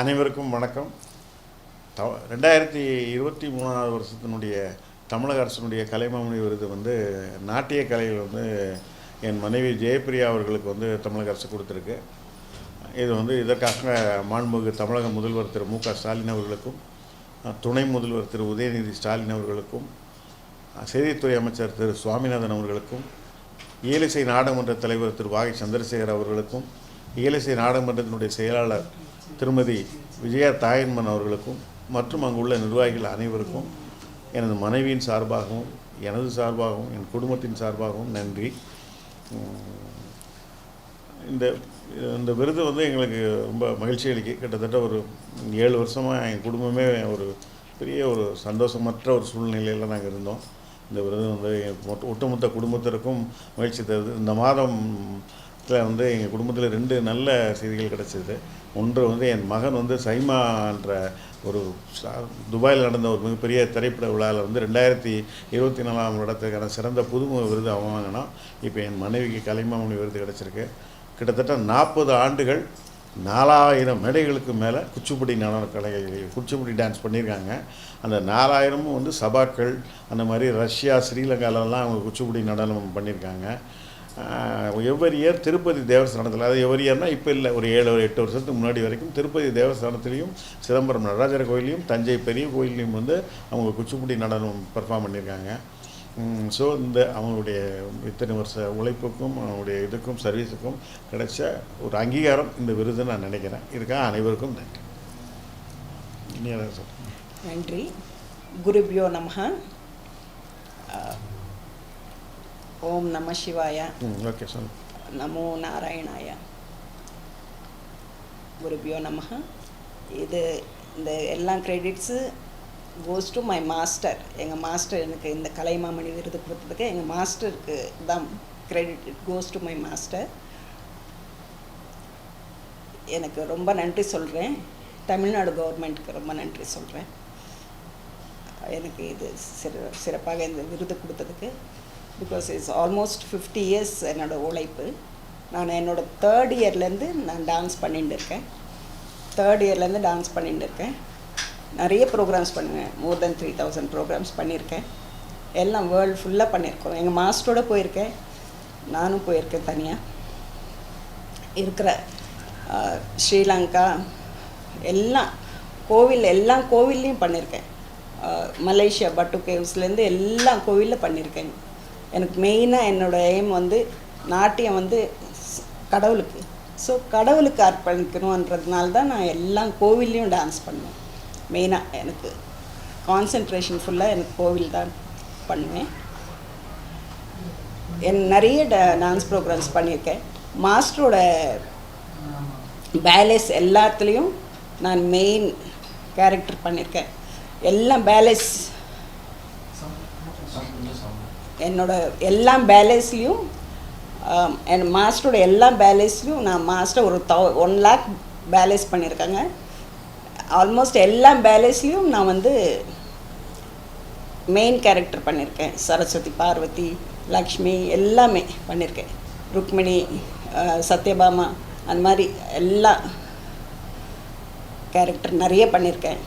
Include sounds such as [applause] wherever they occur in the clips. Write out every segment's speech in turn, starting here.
அனைவருக்கும் வணக்கம். த ரெண்டாயிரத்தி இருபத்தி மூணாவது வருஷத்தினுடைய தமிழக அரசினுடைய கலைமாமணி விருது வந்து நாட்டிய கலையில் வந்து என் மனைவி ஜெயப்பிரியா அவர்களுக்கு வந்து தமிழக அரசு கொடுத்துருக்கு. இது வந்து இதற்காக மாண்புமிகு தமிழக முதல்வர் திரு மு க ஸ்டாலின் அவர்களுக்கும் துணை முதல்வர் திரு உதயநிதி ஸ்டாலின் அவர்களுக்கும் செய்தித்துறை அமைச்சர் திரு சுவாமிநாதன் அவர்களுக்கும் இயலிசை நாடாளுமன்ற தலைவர் திரு வாகை சந்திரசேகர் அவர்களுக்கும் இயலிசை நாடாளுமன்றத்தினுடைய செயலாளர் திருமதி விஜயா தாயன்மன் அவர்களுக்கும் மற்றும் அங்குள்ள நிர்வாகிகள் அனைவருக்கும் எனது மனைவியின் சார்பாகவும் எனது சார்பாகவும் என் குடும்பத்தின் சார்பாகவும் நன்றி. இந்த இந்த விருது வந்து எங்களுக்கு ரொம்ப மகிழ்ச்சி அளிக்கு. கிட்டத்தட்ட ஒரு ஏழு வருஷமாக என் குடும்பமே ஒரு பெரிய ஒரு சந்தோஷமற்ற ஒரு சூழ்நிலையில் நாங்கள் இருந்தோம். இந்த விருது வந்து மொத்த ஒட்டுமொத்த குடும்பத்திற்கும் மகிழ்ச்சி தருது. இந்த மாதம் வந்து எங்கள் குடும்பத்தில் ரெண்டு நல்ல செய்திகள் கிடச்சிது. ஒன்று வந்து என் மகன் வந்து சைமான்ற ஒரு துபாயில் நடந்த ஒரு மிகப்பெரிய திரைப்பட விழாவில் வந்து ரெண்டாயிரத்தி இருபத்தி நாலாம் வருடத்துக்கான சிறந்த புதுமுக விருது அவன் வாங்கினான். இப்போ என் மனைவிக்கு கலைமாமணி விருது கிடச்சிருக்கு. கிட்டத்தட்ட நாற்பது ஆண்டுகள் நாலாயிரம் மேடைகளுக்கு மேலே குச்சிப்புடி நடன கலை குச்சிப்புடி டான்ஸ் பண்ணியிருக்காங்க. அந்த நாலாயிரமும் வந்து சபாக்கள் அந்த மாதிரி ரஷ்யா ஸ்ரீலங்காலெல்லாம் அவங்க குச்சிப்புடி நடனம் பண்ணியிருக்காங்க. எவ்வரி இயர் திருப்பதி தேவஸ்தானத்தில் அது எவ்வரி இயர்னால் இப்போ இல்லை ஒரு ஏழு ஒரு எட்டு வருஷத்துக்கு முன்னாடி வரைக்கும் திருப்பதி தேவஸ்தானத்துலேயும் சிதம்பரம் நடராஜர் கோயிலையும் தஞ்சை பெரிய கோயிலையும் வந்து அவங்க குச்சிப்புடி நடனம் பெர்ஃபார்ம் பண்ணியிருக்காங்க. ஸோ இந்த அவங்களுடைய இத்தனை வருஷ உழைப்புக்கும் அவங்களுடைய இதுக்கும் சர்வீஸுக்கும் கிடைச்ச ஒரு அங்கீகாரம் இந்த விருது நான் நினைக்கிறேன். இதுக்காக அனைவருக்கும் நன்றி. நன்றி. குருபியோ நமஹ. ஓம் நம சிவாய. ஓகே சொல்லு நமோ நாராயணாய. குருபியோ நமஹ. இது இந்த எல்லா credits goes to my master எங்கள் மாஸ்டர் எனக்கு இந்த கலைமாமணி விருது கொடுத்ததுக்கு எங்கள் மாஸ்டருக்கு தான் credit it goes to my master எனக்கு ரொம்ப நன்றி சொல்கிறேன் தமிழ்நாடு கவர்மெண்ட்டுக்கு ரொம்ப நன்றி சொல்கிறேன் எனக்கு இது சிற சிறப்பாக இந்த விருது கொடுத்ததுக்கு. Because it's almost fifty years என்னோடய உழைப்பு. நான் என்னோடய தேர்ட் இயர்லேருந்து நான் டான்ஸ் பண்ணிட்டு இருக்கேன். தேர்ட் இயர்லேருந்து டான்ஸ் பண்ணிட்டு இருக்கேன். நிறைய ப்ரோக்ராம்ஸ் பண்ணுவேன். More than three thousand programs பண்ணியிருக்கேன். எல்லாம் வேர்ல்டு ஃபுல்லாக பண்ணியிருக்கோம். எங்கள் மாஸ்டரோட போயிருக்கேன். நானும் போயிருக்கேன் தனியாக இருக்கிற ஸ்ரீலங்கா எல்லாம் கோவில் எல்லா கோவில்லையும் பண்ணியிருக்கேன். மலேசியா பட்டு கேவ்ஸ்லேருந்து எல்லா கோவிலில் பண்ணியிருக்கேன். எனக்கு மெயினாக என்னோடய எய்ம் வந்து நாட்டியம் வந்து கடவுளுக்கு. ஸோ கடவுளுக்கு அர்ப்பணிக்கணுன்றதுனால தான் நான் எல்லா கோவில்லையும் டான்ஸ் பண்ணுவேன். மெயினாக எனக்கு கான்சென்ட்ரேஷன் ஃபுல்லாக எனக்கு கோவில் தான் பண்ணுவேன். என் நிறைய டான்ஸ் ப்ரோக்ராம்ஸ் பண்ணியிருக்கேன். மாஸ்டரோட பேலஸ் எல்லாத்துலேயும் நான் மெயின் கேரக்டர் பண்ணியிருக்கேன். எல்லாம் பேலஸ் என்னோட எல்லா பேலன்ஸ்லேயும் என் மாஸ்டரோட எல்லா பேலன்ஸ்லேயும் நான் மாஸ்டர் ஒரு தௌ ஒன் லேக் பேலன்ஸ் பண்ணியிருக்காங்க. ஆல்மோஸ்ட் எல்லா பேலன்ஸ்லேயும் நான் வந்து மெயின் கேரக்டர் பண்ணியிருக்கேன். சரஸ்வதி பார்வதி லக்ஷ்மி எல்லாமே பண்ணியிருக்கேன். ருக்மிணி சத்யபாமா அந்த மாதிரி எல்லா கேரக்டர் நிறைய பண்ணியிருக்கேன்.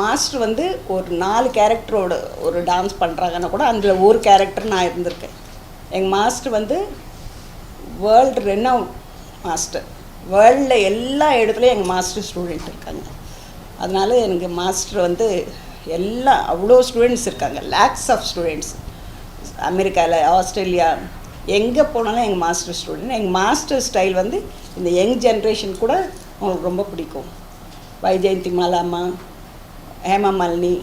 மாஸ்டர் வந்து ஒரு நாலு கேரக்டரோட ஒரு டான்ஸ் பண்ணுறாங்கன்னா கூட அதில் ஒரு கேரக்டர் நான் இருந்திருக்கேன். எங்கள் மாஸ்டர் வந்து வேர்ல்டு ரெனவுட் மாஸ்டர். வேர்ல்டில் எல்லா இடத்துலையும் எங்கள் மாஸ்டர் ஸ்டூடெண்ட் இருக்காங்க. அதனால எனக்கு மாஸ்டர் வந்து எல்லா அவ்வளோ ஸ்டூடெண்ட்ஸ் இருக்காங்க. லேக்ஸ் ஆஃப் ஸ்டூடெண்ட்ஸ் அமெரிக்காவில் ஆஸ்திரேலியா எங்கே போனாலும் எங்கள் மாஸ்டர் ஸ்டூடெண்ட் எங்கள் மாஸ்டர் ஸ்டைல் வந்து இந்த யங் ஜென்ரேஷன் கூட அவங்களுக்கு ரொம்ப பிடிக்கும். வைஜெயந்தி மாலாமா ஹேமமாலினி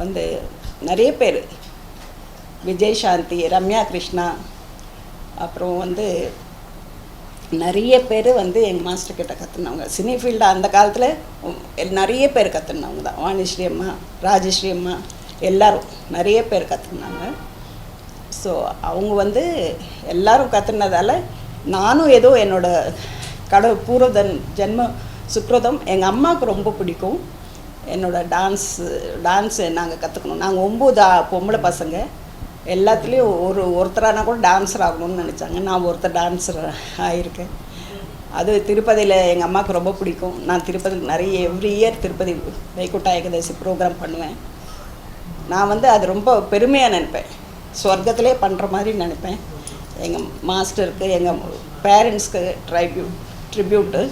வந்து நிறைய பேர். விஜய் சாந்தி ரம்யா கிருஷ்ணா அப்புறம் வந்து நிறைய பேர் வந்து எங்கள் மாஸ்டர் கிட்ட கற்றுனவங்க சினி ஃபீல்டு அந்த காலத்தில் நிறைய பேர் கற்றுனவங்க தான். வாணிஸ்ரீ அம்மா ராஜஸ்ரீ அம்மா எல்லோரும் நிறைய பேர் கற்றுனாங்க ஸோ அவங்க வந்து எல்லோரும் கற்றுனதால நானும் ஏதோ என்னோடய கடவுள் பூர்வதன் ஜென்ம சுக்ரதம் எங்கள் அம்மாவுக்கு ரொம்ப பிடிக்கும். என்னோடய டான்ஸ் டான்ஸு நாங்கள் கற்றுக்கணும் நாங்கள் ஒம்பது பொம்பளை பசங்க. எல்லாத்துலேயும் ஒரு ஒருத்தரானா கூட டான்ஸர் ஆகணும்னு நினச்சாங்க. நான் ஒருத்தர் டான்ஸர் ஆகியிருக்கேன் அது திருப்பதியில் எங்கள் அம்மாவுக்கு ரொம்ப பிடிக்கும். நான் திருப்பதியில் நிறைய every year Tirupati Vaikunta Ekadashi programme பண்ணுவேன். நான் வந்து அது ரொம்ப பெருமையாக நினைப்பேன். சொர்க்கத்திலே பண்ணுற மாதிரி நினைப்பேன். எங்கள் மாஸ்டருக்கு எங்கள் பேரண்ட்ஸ்க்கு ட்ரைபியூட் ட்ரிபியூட்டு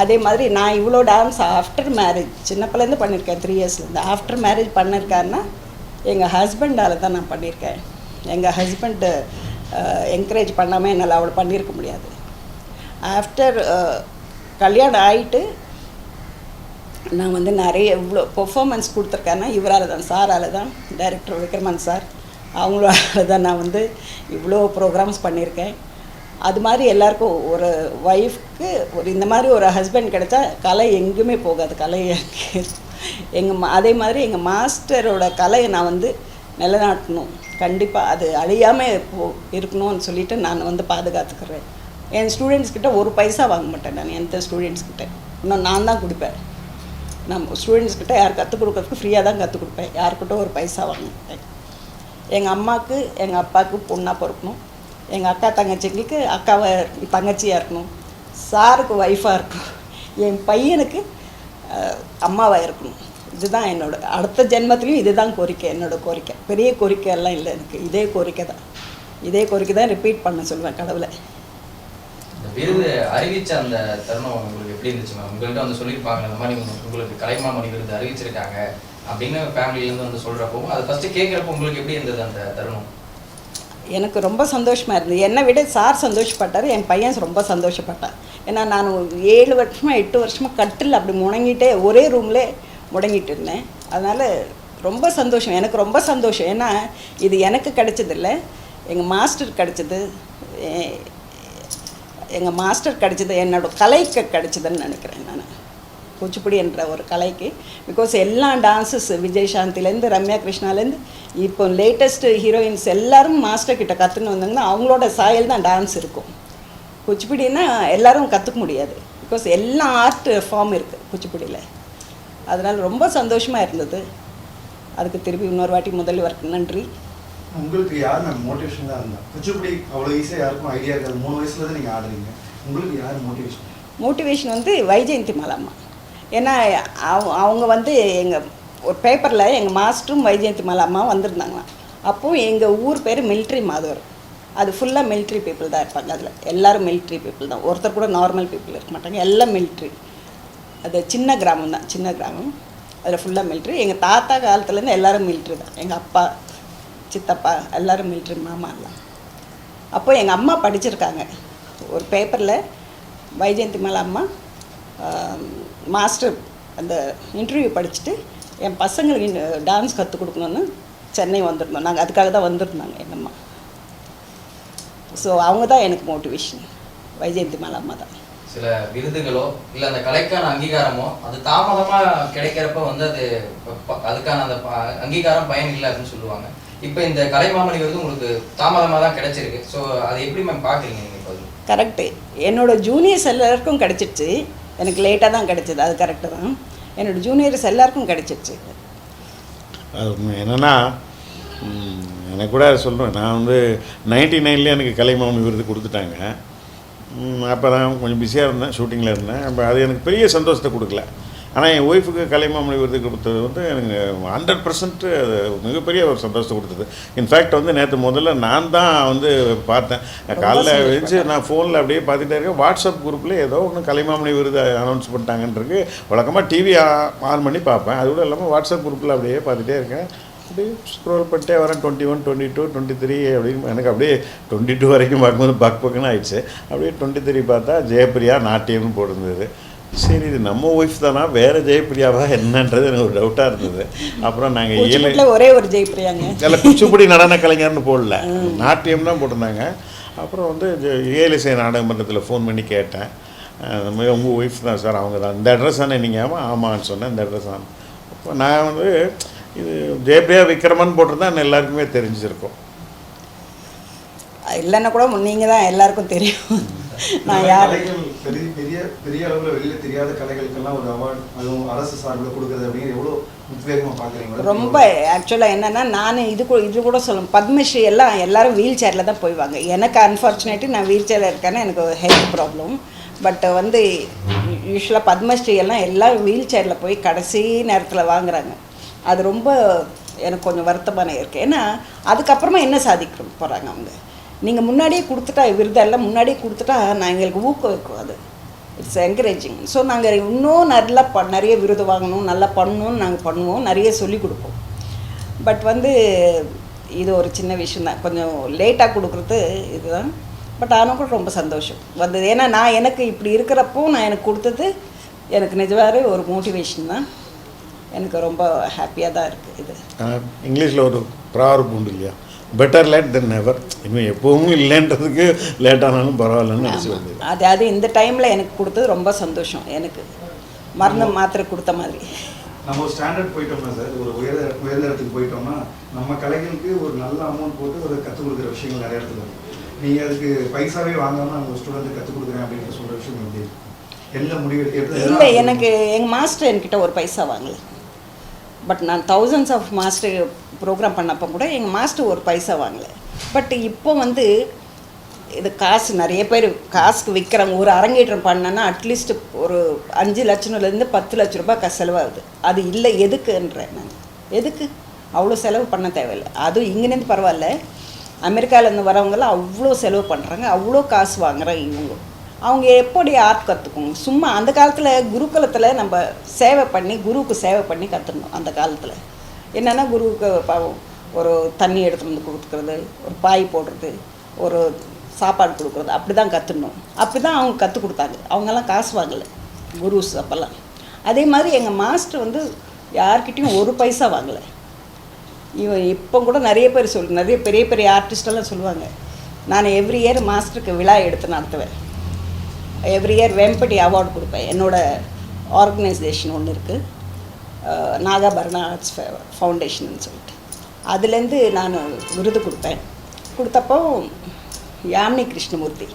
அதே மாதிரி நான் இவ்வளோ டான்ஸ் ஆஃப்டர் மேரேஜ் சின்ன பிள்ளைலேருந்து பண்ணியிருக்கேன் த்ரீ இயர்ஸ்லேருந்து ஆஃப்டர் மேரேஜ் பண்ணியிருக்காருன்னா எங்கள் ஹஸ்பண்டால் தான் நான் பண்ணியிருக்கேன். எங்கள் ஹஸ்பண்டு என்கரேஜ் பண்ணாமல் என்னால் அவ்வளோ பண்ணியிருக்க முடியாது. ஆஃப்டர் கல்யாணம் ஆகிட்டு நான் வந்து நிறைய இவ்வளோ பெர்ஃபார்மன்ஸ் கொடுத்துருக்கேன்னா இவரால் தான் சாரால் தான் டைரக்டர் விக்ரமன் சார் அவங்களால தான் நான் வந்து இவ்வளோ ப்ரோக்ராம்ஸ் பண்ணியிருக்கேன். அது மாதிரி எல்லாருக்கும் ஒரு ஒய்ஃப்க்கு ஒரு இந்த மாதிரி ஒரு ஹஸ்பண்ட் கிடைச்சா கலை எங்கேயுமே போகாது. கலை எங்கள் அதே மாதிரி எங்கள் மாஸ்டரோட கலையை நான் வந்து நிலைநாட்டணும். கண்டிப்பாக அது அழியாமல் போ இருக்கணும்னு சொல்லிட்டு நான் வந்து பாதுகாத்துக்கிறேன். என் ஸ்டூடெண்ட்ஸ்கிட்ட ஒரு பைசா வாங்க மாட்டேன் நான் எந்த ஸ்டூடெண்ட்ஸ்கிட்ட இன்னும் நான் தான் கொடுப்பேன். நம்ம ஸ்டூடெண்ட்ஸ் கிட்ட யார் கற்றுக் கொடுக்கறதுக்கு ஃப்ரீயாக தான் கற்றுக் கொடுப்பேன். யாருக்கிட்ட ஒரு பைசா வாங்க மாட்டேன். எங்கள் அம்மாவுக்கு எங்கள் அப்பாவுக்கு பொண்ணாக பிறக்கணும். எங்கள் அக்கா தங்கச்சிங்களுக்கு அக்காவை தங்கச்சியாக இருக்கணும். சாருக்கு ஒய்ஃபாக இருக்கணும். என் பையனுக்கு அம்மாவாக இருக்கணும். இதுதான் என்னோட அடுத்த ஜென்மத்துலேயும் இதுதான் கோரிக்கை என்னோட கோரிக்கை. பெரிய கோரிக்கை எல்லாம் இல்லை எனக்கு. இதே கோரிக்கை தான். இதே கோரிக்கை தான் ரிப்பீட் பண்ண சொல்லுவேன் கடவுளை. விருது அறிவிச்ச அந்த தருணம் உங்களுக்கு எப்படி இருந்துச்சு மேம் உங்கள்கிட்ட வந்து சொல்லியிருப்பாங்க இந்த மாதிரி உங்களுக்கு கலைமாமணி விருது அறிவிச்சிருக்காங்க அப்படின்னு ஃபேமிலியிலேருந்து வந்து சொல்கிறப்போ அது ஃபஸ்ட்டு கேட்குறப்போ உங்களுக்கு எப்படி இருந்தது அந்த தருணம்? எனக்கு ரொம்ப சந்தோஷமாக இருந்தது. என்னை விட சார் சந்தோஷப்பட்டார் என் பையன் ரொம்ப சந்தோஷப்பட்டான் ஏன்னா நான் ஒரு ஏழு வருஷமாக எட்டு வருஷமாக கட்டில் அப்படி முடங்கிட்டே ஒரே ரூம்லே முடங்கிட்டு இருந்தேன். அதனால் ரொம்ப சந்தோஷம். எனக்கு ரொம்ப சந்தோஷம். ஏன்னா இது எனக்கு கிடைச்சதில்ல. எங்கள் மாஸ்டர் கிடைச்சது. எங்கள் மாஸ்டர் கிடைச்சது. என்னோட கலைக்கு கிடைச்சதுன்னு நினைக்கிறேன் நான். குச்சிப்புடி என்ற ஒரு கலைக்கு. பிகாஸ் எல்லா டான்ஸஸ் விஜய் சாந்திலேருந்து ரம்யா கிருஷ்ணாலேருந்து இப்போ லேட்டஸ்ட் ஹீரோயின்ஸ் எல்லாரும் மாஸ்டர் கிட்ட கற்றுன்னு வந்தாங்கன்னா அவங்களோட சாயல் தான் டான்ஸ் இருக்கும். குச்சிப்புடின்னா எல்லாரும் கற்றுக்க முடியாது. பிகாஸ் எல்லா ஆர்ட் ஃபார்ம் இருக்குது குச்சிப்புடியில். அதனால் ரொம்ப சந்தோஷமாக இருந்தது. அதுக்கு திருப்பி இன்னொரு வாட்டி முதல்வருக்கு நன்றி. உங்களுக்கு யார் மேம் மோட்டிவேஷன் தான் இருந்தா குச்சிப்புடி அவ்வளோ ஈஸியாக யாருக்கும் ஐடியா இருக்காது. மூணு வயசுல தான் நீங்கள் ஆடுறீங்க. உங்களுக்கு யார் மோட்டிவேஷன் மோட்டிவேஷன் வந்து வைஜெயந்தி மாலாம்மா. ஏன்னா அவ- அவங்க வந்து எங்கள் ஒரு பேப்பரில் எங்கள் மாஸ்டரும் வைஜெயந்தி மாலாம்மா வந்திருந்தாங்களாம். அப்போது எங்கள் ஊர் பேர் மிலிட்ரி மாதவர் அது ஃபுல்லாக மிலிட்ரி பீப்புள் தான் இருப்பாங்க அதில். எல்லாரும் மிலிட்ரி பீப்புள் தான். ஒருத்தர் கூட நார்மல் பீப்புள் இருக்க மாட்டாங்க. எல்லாம் மிலிட்ரி அது சின்ன கிராமம் தான். சின்ன கிராமம். அதில் ஃபுல்லாக மிலிட்ரி எங்கள் தாத்தா காலத்துலேருந்து எல்லாரும் மிலிட்ரி தான். எங்கள் அப்பா சித்தப்பா எல்லோரும் மிலிட்ரி மாமா எல்லாம். அப்போ எங்கள் அம்மா படிச்சிருக்காங்க. ஒரு பேப்பரில் வைஜெயந்தி மேல அம்மா மாஸ்டர் அந்த இன்டர்வியூ படிச்சுட்டு என் பசங்களுக்கு டான்ஸ் கற்றுக் கொடுக்கணுன்னு சென்னை வந்திருந்தோம். நாங்கள் அதுக்காக தான் வந்திருந்தாங்க அம்மா. ஸோ அவங்க தான் எனக்கு மோட்டிவேஷன் வைஜெயந்தி மேல அம்மா தான். சில விருதுகளோ இல்லை அந்த கலைக்கான அங்கீகாரமோ அது தாமதமாக கிடைக்கிறப்ப வந்து அது அதுக்கான அந்த அங்கீகாரம் பயன் இல்லை அப்படின்னு சொல்லுவாங்க. இப்போ இந்த கலைமாமணி விருது உங்களுக்கு தாமதமாக தான் கிடைச்சிருக்கு. ஸோ அதை எப்படி மேம் பார்க்குறீங்க நீங்கள்? கரெக்டு என்னோட ஜூனியர்ஸ் எல்லாருக்கும் கிடச்சிருச்சு. எனக்கு லேட்டாக தான் கிடச்சிது. அது கரெக்டு தான். என்னோட ஜூனியர்ஸ் எல்லாருக்கும் கிடச்சிருச்சு. அது என்னென்னா எனக்கு கூட சொல்கிறேன் நான் வந்து நைன்டி நைன்லேயே எனக்கு கலைமாமணி விருது கொடுத்துட்டாங்க. அப்போ நான் கொஞ்சம் பிஸியாக இருந்தேன் ஷூட்டிங்கில் இருந்தேன். அப்போ அது எனக்கு பெரிய சந்தோஷத்தை கொடுக்கல. ஆனால் என் ஒய்ஃபுக்கு கலைமாமணி விருது கொடுத்தது வந்து எனக்கு ஹண்ட்ரட் பர்சன்ட் அது மிகப்பெரிய ஒரு சந்தோஷத்தை கொடுத்தது. இன்ஃபேக்ட் வந்து நேற்று முதல்ல நான் தான் வந்து பார்த்தேன். காலைல. எழுந்து நான் ஃபோனில் அப்படியே பார்த்துட்டே இருக்கேன். வாட்ஸ்அப் குரூப்பில் ஏதோ ஒன்று கலைமாமணி விருது அனௌன்ஸ் பண்ணிட்டாங்கன்றிருக்கு வழக்கமாக டிவி ஆன் பண்ணி பார்ப்பேன். அது கூட இல்லாமல் வாட்ஸ்அப் குரூப்பில் அப்படியே பார்த்துட்டே இருக்கேன். அப்படியே ஸ்க்ரோல் பண்ணிட்டே வரேன். Twenty one twenty two twenty three அப்படின்னு எனக்கு அப்படியே டுவெண்ட்டி டூ வரைக்கும் பார்க்கும்போது பக் பக்குன்னு ஆயிடுச்சு. அப்படியே டுவெண்ட்டி த்ரீ பார்த்தா ஜெயப்பிரியா நாட்டியம்னு போட்டிருந்தது. சரி இது நம்ம ஒய்ஃப் தானா? வேறு ஜெயப்பிரியாவா என்னன்றது எனக்கு ஒரு டவுட்டாக இருந்தது. அப்புறம் நாங்கள் ஏழு ஒரே ஒரு ஜெயப்பிரியாங்க. அதில் குச்சிப்புடி [laughs] நடன கலைஞர்னு போடல. நாட்டியம் தான் போட்டிருந்தாங்க. அப்புறம் வந்து ஏலிசை நாடக மன்றத்தில் ஃபோன் பண்ணி கேட்டேன். இந்த மாதிரி உங்கள் ஒய்ஃப் தான் சார் அவங்க தான். இந்த அட்ரஸ் தானே நீங்கள் ஆமாம் ஆமான்னு சொன்னேன் இந்த அட்ரஸ் தான். அப்போ நான் வந்து இது ஜெயபிரியா விக்ரமன் போட்டிருந்தா எல்லாருக்குமே தெரிஞ்சிருக்கும். இல்லைன்னா கூட நீங்கள் தான் எல்லாருக்கும் தெரியும். நான் யார்? பெரிய பெரிய பெரிய அளவில் வெளியில தெரியாத கலைகளுக்கெல்லாம் ஒரு அவார்டு அதுவும் அரசு சார்பில் கொடுக்குறது அப்படிங்கிறது எவ்வளோ உத்வேகமாக பார்க்குறீங்க ரொம்ப ஆக்சுவலாக என்னென்னா நான் இது கூட இது கூட சொல்லும் பத்மஸ்ரீ எல்லாம் எல்லாரும் வீல் சேரில் தான் போய்வாங்க. எனக்கு அன்ஃபார்ச்சுனேட்லி நான் வீல் சேரில் இருக்கேன்னா எனக்கு ஹெல்த் ப்ராப்ளம் பட் வந்து யூஸ்வலாக பத்மஸ்ரீ எல்லாம் எல்லாம் வீல் சேரில் போய் கடைசி நேரத்தில் வாங்குறாங்க. அது ரொம்ப எனக்கு கொஞ்சம் வருத்தமான இருக்குது ஏன்னா அதுக்கப்புறமா என்ன சாதிக்க போகிறாங்க அவங்க? நீங்கள் முன்னாடியே கொடுத்துட்டா விருதெல்லாம் முன்னாடியே கொடுத்துட்டா நான் எங்களுக்கு ஊக்குவிக்கும் அது இட்ஸ் என்கரேஜிங் ஸோ நாங்கள் இன்னும் நல்லா ப நிறைய விருது வாங்கணும் நல்லா பண்ணணும்னு நாங்கள் பண்ணுவோம் நிறைய சொல்லிக் கொடுப்போம். பட் வந்து இது ஒரு சின்ன விஷயம் தான். கொஞ்சம் லேட்டாக கொடுக்குறது இதுதான். பட் ஆனால் கூட ரொம்ப சந்தோஷம். வந்தது. ஏன்னா நான் எனக்கு இப்படி இருக்கிறப்போ நான் எனக்கு கொடுத்தது எனக்கு நிஜமாவே ஒரு மோட்டிவேஷன் தான். எனக்கு ரொம்ப ஹாப்பியாக தான் இருக்குது இது. இங்கிலீஷில் ஒரு ப்ராவர்ப் உண்டு இல்லையா? பெட்டர் லேட் தென் நெவர் இன்னும் எப்பவும் இல்லைன்றதுக்கு லேட் ஆனாலும் பரவாயில்லன்னு நினச்சி வந்து அது அது இந்த டைமில் எனக்கு கொடுத்தது ரொம்ப சந்தோஷம் எனக்கு. மருந்து மாத்திரை கொடுத்த மாதிரி. நம்ம ஒரு ஸ்டாண்டர்ட் போயிட்டோம்னா சார் ஒரு உயர்ந்த உயர்ந்த இடத்துக்கு போயிட்டோம்னா நம்ம கலைகளுக்கு ஒரு நல்ல அமௌண்ட் போட்டு ஒரு கற்றுக் கொடுக்குற விஷயங்கள் நிறைய இடத்துல இருக்கு. நீங்கள் அதுக்கு பைசாவே வாங்காமல் ஒரு ஸ்டூடெண்ட்டு கற்றுக் கொடுக்குறேன் அப்படின்னு சொல்கிற விஷயம் எப்படி இருக்கு? எந்த முடிவு எப்படி- இல்லை எனக்கு எங்கள் மாஸ்டர் என்கிட்ட ஒரு பைசா வாங்கல. பட் நான் தௌசண்ட்ஸ் ஆஃப் மாஸ்டர் ப்ரோக்ராம் பண்ணப்போ கூட எங்கள் மாஸ்டர் ஒரு பைசா வாங்கலை. பட் இப்போ வந்து இது காசு நிறைய பேர் காசுக்கு விற்கிறாங்க ஒரு அரங்கேற்றம் பண்ணனா அட்லீஸ்ட் ஒரு அஞ்சு லட்சம்லேருந்து பத்து லட்ச ரூபாய் க- செலவாகுது. அது இல்லை எதுக்குன்றேன் நான். எதுக்கு? அவ்வளோ செலவு பண்ண தேவையில்லை. அதுவும் இங்கேருந்து பரவாயில்ல. அமெரிக்காவிலேருந்து வரவங்களாம் அவ்வளோ செலவு பண்ணுறாங்க அவ்வளோ காசு வாங்குறாங்க இவங்க. அவங்க எப்படி ஆர்ட் கற்றுக்குங்க சும்மா அந்த காலத்தில் குருகுலத்தில் நம்ம சேவை பண்ணி குருவுக்கு சேவை பண்ணி கற்றுக்கணும் அந்த காலத்தில். என்னென்னா குருவுக்கு ஒரு தண்ணி எடுத்துகிட்டு வந்து கொடுக்குறது ஒரு பாய் போடுறது ஒரு சாப்பாடு கொடுக்குறது அப்படி தான் கற்றுக்கணும் அப்படி தான் அவங்க கற்றுக் கொடுத்தாங்க. அவங்கெல்லாம் காசு வாங்கலை குருஸ் அப்போல்லாம். அதே மாதிரி எங்கள் மாஸ்டர் வந்து யார்கிட்டையும் ஒரு பைசா வாங்கலை. இவன் இப்போ கூட நிறைய பேர் சொல் நிறைய பெரிய பெரிய ஆர்டிஸ்டெல்லாம் சொல்லுவாங்க நான் எவ்ரி இயர் மாஸ்டருக்கு விழா எடுத்து நடத்துவேன். எவ்ரி இயர் வெம்பட்டி அவார்டு கொடுப்பேன். என்னோட ஆர்கனைசேஷன் ஒன்று இருக்குது நாகாபரணா ஆர்ட்ஸ் ஃபவுண்டேஷன் சொல்லிட்டு. அதுலேருந்து நான் விருது கொடுப்பேன். கொடுத்தப்போ யாமினி கிருஷ்ணமூர்த்தி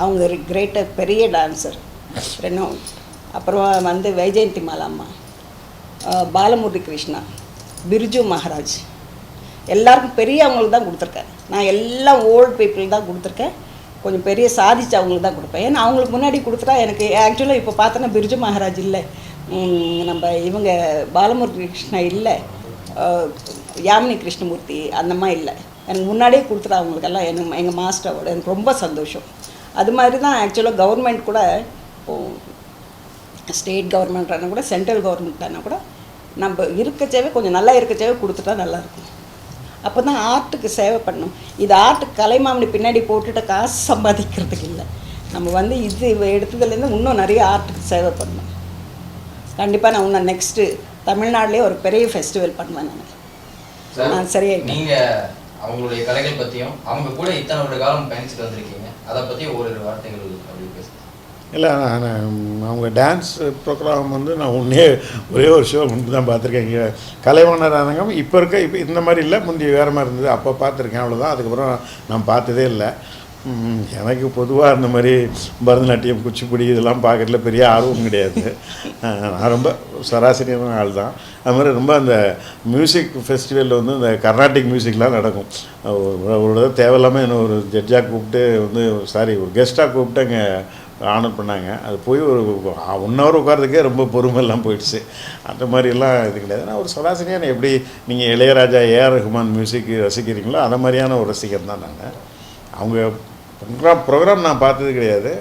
அவங்க ஒரு கிரேட்டர் பெரிய டான்சர் ரெனோ அப்புறம் வந்து வைஜெயந்தி மாலாம்மா பாலமூர்த்தி கிருஷ்ணா பிர்ஜு மகாராஜ். எல்லாருக்கும் பெரியவங்களுக்கு தான் கொடுத்துருக்கேன். நான் எல்லாம் ஓல்டு பீப்புள் தான் கொடுத்துருக்கேன். கொஞ்சம் பெரிய சாதிச்சு அவங்களுக்கு தான் கொடுப்பேன். ஏன்னா அவங்களுக்கு முன்னாடி கொடுத்துட்டா எனக்கு ஆக்சுவலாக இப்போ பார்த்தோன்னா பிரிஜு மகாராஜ் இல்லை. நம்ம இவங்க பாலமுரளி கிருஷ்ணா இல்லை. யாமினி கிருஷ்ணமூர்த்தி அந்த மாதிரி இல்லை. எனக்கு முன்னாடியே கொடுத்துட்டா அவங்களுக்கெல்லாம் எனக்கு எங்கள் மாஸ்டரோட எனக்கு ரொம்ப சந்தோஷம். அது மாதிரி தான் ஆக்சுவலாக கவர்மெண்ட் கூட ஸ்டேட் கவர்மெண்ட்டானா கூட சென்ட்ரல் கவர்மெண்ட்டானா கூட நம்ம இருக்கச்சேவே கொஞ்சம் நல்லா இருக்கச்சேவே கொடுத்துட்டா நல்லாயிருக்கும் அப்போ தான் ஆர்ட்டுக்கு சேவை பண்ணணும் இது ஆர்ட்டுக்கு கலைமாமணி பின்னாடி போட்டுட்டு காசு சம்பாதிக்கிறதுக்கு இல்லை. நம்ம வந்து இது எடுத்ததுலேருந்து இன்னும் நிறைய ஆர்ட்டுக்கு சேவை பண்ணணும் கண்டிப்பாக நான் இன்னும் நெக்ஸ்ட்டு தமிழ்நாட்டிலே ஒரு பெரிய ஃபெஸ்டிவல் பண்ணுவேன் நான். ஆ, சரியாயிட்டு. நீங்க அவங்களுடைய கலைகள் பத்தியும் அவங்க கூட இத்தனை ஒரு காலம் பயணிச்சுட்டு வந்திருக்கீங்க. அதை பத்தி ஒரு வார்த்தைகள் இல்லை நான் அவங்க டான்ஸ் ப்ரோக்ராம் வந்து நான் ஒன்றே ஒரே ஒரு ஷோ மட்டும் தான் பார்த்துருக்கேன். இங்கே கலைவாணர் அரங்கம் இப்போ இருக்க இப்போ இந்த மாதிரி இல்லை முந்தைய வேறு மாதிரி இருந்தது. அப்போ பார்த்துருக்கேன் அவ்வளோதான் அதுக்கப்புறம் நான் பார்த்ததே இல்லை. எனக்கு பொதுவாக இந்த மாதிரி பரதநாட்டியம் குச்சிப்புடி இதெல்லாம் பார்க்கறதுல பெரிய ஆர்வம் கிடையாது. நான் ரொம்ப சராசரியான ஆள் தான் அது மாதிரி ரொம்ப அந்த மியூசிக் ஃபெஸ்டிவலில் வந்து இந்த கர்நாடிக் மியூசிக்லாம் நடக்கும். ஒரு ஒரு தடவை தேவையில்லாமல் என்ன ஒரு ஜட்ஜாக கூப்பிட்டு வந்து சாரி ஒரு கெஸ்ட்டாக கூப்பிட்டு அங்கே ஆர்டர் பண்ணாங்க. அது போய் ஒரு ஒன் ஹவர் உட்காரதுக்கே ரொம்ப பொறுமையெல்லாம் போயிடுச்சு. அந்த மாதிரிலாம் இது கிடையாது. நான் ஒரு சராசரியான எப்படி நீங்கள் Ilaiyaraaja A R Rahman music ரசிக்கிறீங்களோ அந்த மாதிரியான ஒரு ரசிகர் தான் நாங்கள் அவங்க ப்ரோக்ராம் ப்ரோக்ராம் நான் பார்த்தது கிடையாது.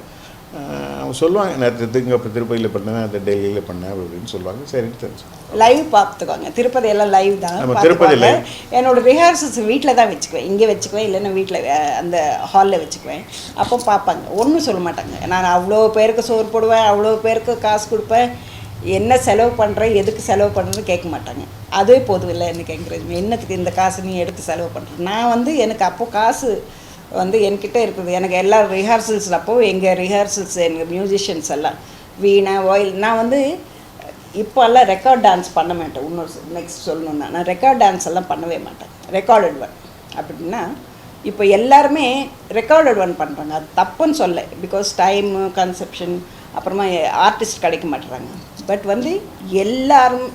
அவங்க சொல்லுவாங்க நேற்று இங்கே இப்போ திருப்பதியில் பண்ணேன் நேற்று டெல்லியில் பண்ணேன் அப்படி இப்படின்னு சொல்லுவாங்க சரின்னு தெரிஞ்சு. லைவ் பார்த்துக்கோங்க திருப்பதி எல்லாம் லைவ் தான். திருப்பதி பார்த்துக்கோங்க. என்னோட ரிஹர்சல்ஸ் வீட்டில் தான் வச்சுக்குவேன். இங்கே வச்சுக்குவேன் இல்லைன்னா வீட்டில் அந்த ஹாலில் வச்சுக்குவேன். அப்போ பார்ப்பாங்க ஒன்றும் சொல்ல மாட்டாங்க. நான் அவ்வளோ பேருக்கு சோறு போடுவேன் அவ்வளோ பேருக்கு காசு கொடுப்பேன். என்ன செலவு பண்ணுறேன் எதுக்கு செலவு பண்ணுறேன்னு கேட்க மாட்டாங்க. அதுவே போதும் இல்லை எனக்கு என்கரேஜ் என்னத்துக்கு இந்த காசு நீ எடுத்து செலவு பண்ணுற நான் வந்து எனக்கு அப்போ காசு வந்து என்கிட்ட இருக்குது. எனக்கு எல்லா ரிஹர்சல்ஸில் அப்போ எங்கள் ரிஹர்சல்ஸ் எங்கள் மியூசிஷியன்ஸ் எல்லாம் வீணை ஒயில் நான் வந்து இப்போல்லாம் ரெக்கார்ட் டான்ஸ் பண்ண மாட்டேன். இன்னொரு நெக்ஸ்ட் சொல்லணுன்னா நான் ரெக்கார்ட் டான்ஸ் எல்லாம் பண்ணவே மாட்டேன். ரெக்கார்டட் ஒன் அப்படின்னா இப்போ எல்லாருமே ரெக்கார்டட் ஒன் பண்ணுறாங்க அது தப்புன்னு சொல்ல பிகாஸ் டைமு கன்செப்ஷன் அப்புறமா ஆர்டிஸ்ட் கிடைக்க மாட்டுறாங்க. பட் வந்து எல்லாரும்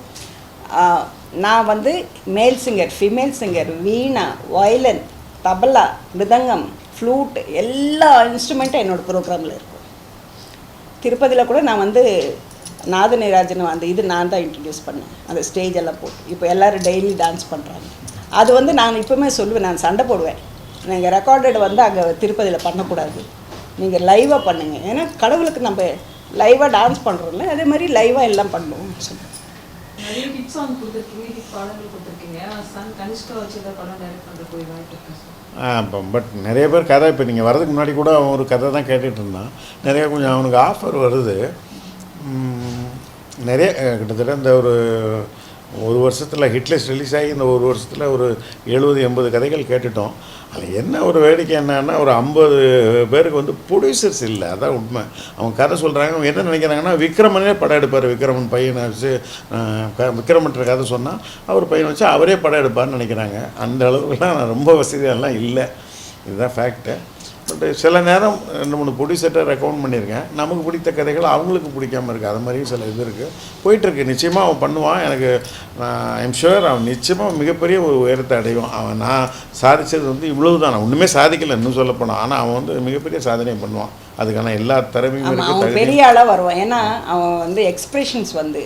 நான் வந்து male singer female singer veena violin tabla mridangam flute எல்லா இன்ஸ்ட்ருமெண்ட்டும் என்னோடய ப்ரோக்ராமில் இருக்கும். திருப்பதியில் கூட நான் வந்து நாதநிராஜன் அந்த இது நான் தான் இன்ட்ரடியூஸ் பண்ணேன். அந்த ஸ்டேஜ் எல்லாம் போட்டு. இப்போ எல்லோரும் டெய்லி டான்ஸ் பண்ணுறாங்க அது வந்து நான் இப்போவுமே சொல்லுவேன் நான் சண்டை போடுவேன். நீங்கள் ரெக்கார்டட் வந்து அங்கே திருப்பதியில் பண்ணக்கூடாது. நீங்கள் லைவாக பண்ணுங்கள் ஏன்னா கடவுளுக்கு நம்ம லைவாக டான்ஸ் பண்ணுறோம்ல அதே மாதிரி லைவாக எல்லாம் பண்ணுவோம். சொல்லி நிறைய ஹிட் சாங் கொடுத்துருக்கீங்க ஹிட் பாடல்கள் கொடுத்துருக்கீங்க. சன் கனிஷ்கா வச்சு ஏதாவது படம் டைரக்ட் பண்ணுற போய் வாய்ப்பு இருக்கா பட் நிறைய பேர் கதை இப்போ நீங்கள் வரதுக்கு முன்னாடி கூட அவன் ஒரு கதை தான் கேட்டுட்டு இருந்தான். நிறைய கொஞ்சம் அவனுக்கு ஆஃபர் வருது. நிறைய கிட்டத்தட்ட இந்த ஒரு ஒரு வருஷத்தில் ஹிட்லிஸ்ட் ரிலீஸ் ஆகி இந்த ஒரு வருஷத்தில் ஒரு எழுபது எண்பது கதைகள் கேட்டுட்டோம். அதில் என்ன ஒரு வேடிக்கை என்னன்னா ஒரு ஐம்பது பேருக்கு வந்து ப்ரொடியூசர்ஸ் இல்லை. அதான் உண்மை. அவங்க கதை சொல்கிறாங்க அவங்க என்ன நினைக்கிறாங்கன்னா விக்ரமனே படம் எடுப்பார். விக்ரமன் பையனை வச்சு க- விக்ரமன்ற கதை சொன்னால் அவர் பையனை வச்சு அவரே படம் எடுப்பார்னு நினைக்கிறாங்க. அந்த அளவுக்குலாம் ரொம்ப வசதியெல்லாம் இல்லை. இதுதான் ஃபேக்ட்டு பட் சில நேரம் ரெண்டு மூணு ப்ரொடியூசர்கிட்ட ரெக்கமெண்ட் பண்ணியிருக்கேன். நமக்கு பிடித்த கதைகள் அவங்களுக்கு பிடிக்காம இருக்குது அது மாதிரியும் சில இது இருக்குது போயிட்டுருக்கு. நிச்சயமாக அவன் பண்ணுவான். எனக்கு ஐம் ஷுவர் அவன் நிச்சயமாக மிகப்பெரிய ஒரு உயரத்தை அடைவான். அவன் நான் சாதிச்சது வந்து இவ்வளவு தான் நான் ஒன்றுமே சாதிக்கலை இன்னும் சொல்ல போனான் ஆனால் அவன் வந்து மிகப்பெரிய சாதனை பண்ணுவான். அதுக்கான எல்லா திறமையும் தகுதியும் பெரிய ஆளாக வருவான். ஏன்னா அவன் வந்து எக்ஸ்பிரஷன்ஸ் வந்து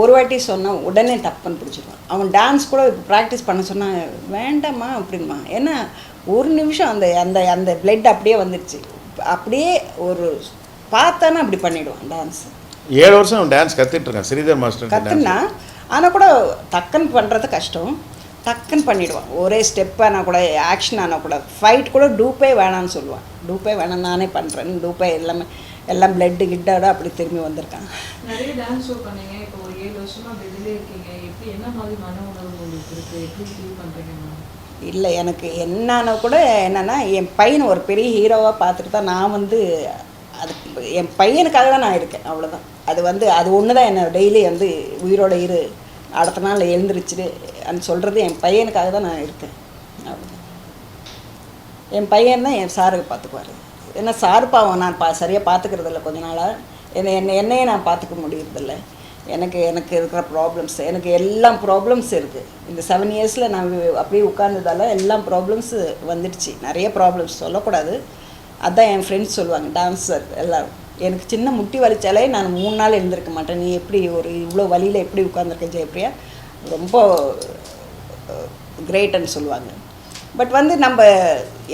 ஒரு வாட்டி சொன்னால் உடனே டப்புன்னு பிடிச்சிருவான். அவன் டான்ஸ் கூட இப்போ ப்ராக்டிஸ் பண்ண சொன்னால் வேண்டாம்மா அப்படிமா ஏன்னா ஒரு நிமிஷம் அந்த அந்த அந்த பிளட் அப்படியே வந்துடுச்சு அப்படியே ஒரு பார்த்தானா அப்படி பண்ணிடுவான் டான்ஸ் ஏழு வருஷம் டான்ஸ் கற்றுட்டு இருக்கான். ஸ்ரீதர் மாஸ்டர் கற்றுனா ஆனால் கூட டக்குன்னு பண்ணுறது கஷ்டம். டக்குன்னு பண்ணிடுவான். ஒரே ஸ்டெப் ஆனால் கூட ஆக்ஷன் ஆனால் கூட. ஃபைட் கூட டூப்பே வேணான்னு சொல்லுவான். டூப்பே வேணாம் நானே பண்ணுறேன் டூப்பே எல்லாமே எல்லாம் பிளட்டு கிட்டோட அப்படி திரும்பி வந்திருக்கான். நிறைய டான்ஸ் ஷோ பண்ணீங்க. இப்போ ஒரு ஏழு வருஷமா பெட்டிலே இருக்கீங்க. எப்படி என்ன மாதிரி மன உணர்வு உங்களுக்கு இருக்கு? எப்படி ஃபீல் பண்றீங்க? மேம் இல்லை எனக்கு என்னன்னா கூட என்னென்னா என் பையனை ஒரு பெரிய ஹீரோவாக பார்த்துட்டு தான் நான் வந்து அது என் பையனுக்காக தான் நான் இருக்கேன் அவ்வளோதான் அது வந்து அது ஒன்று தான் என்னை டெய்லி வந்து உயிரோட இரு அடுத்த நாள் எழுந்திரிச்சிடு அப்படின்னு சொல்கிறது என் பையனுக்காக தான் நான் இருக்கேன் அவ்வளோதான் என் பையன் தான் என் சாருக்கு பார்த்துக்குவார். ஏன்னா சார் பாவம் நான் பா சரியாக பார்த்துக்கறதில்ல கொஞ்ச நாளாக என்னை என்னை என்னையே நான் பார்த்துக்க முடியறதில்லை. எனக்கு எனக்கு இருக்கிற ப்ராப்ளம்ஸ் எனக்கு எல்லாம் ப்ராப்ளம்ஸ் இருக்குது இந்த செவன் இயர்ஸில் நான் அப்படியே உட்கார்ந்ததால எல்லாம் ப்ராப்ளம்ஸு வந்துடுச்சு. நிறைய ப்ராப்ளம்ஸ் சொல்லக்கூடாது. அதான் என் ஃப்ரெண்ட்ஸ் சொல்லுவாங்க டான்ஸர் எல்லோரும் எனக்கு சின்ன முட்டி வலிச்சாலே நான் மூணு நாள் எழுந்திருக்க மாட்டேன். நீ எப்படி ஒரு இவ்வளோ வலியில் எப்படி உட்காந்துருக்க ஜெயப்ரியா ரொம்ப கிரேட்டுன்னு சொல்லுவாங்க. பட் வந்து நம்ம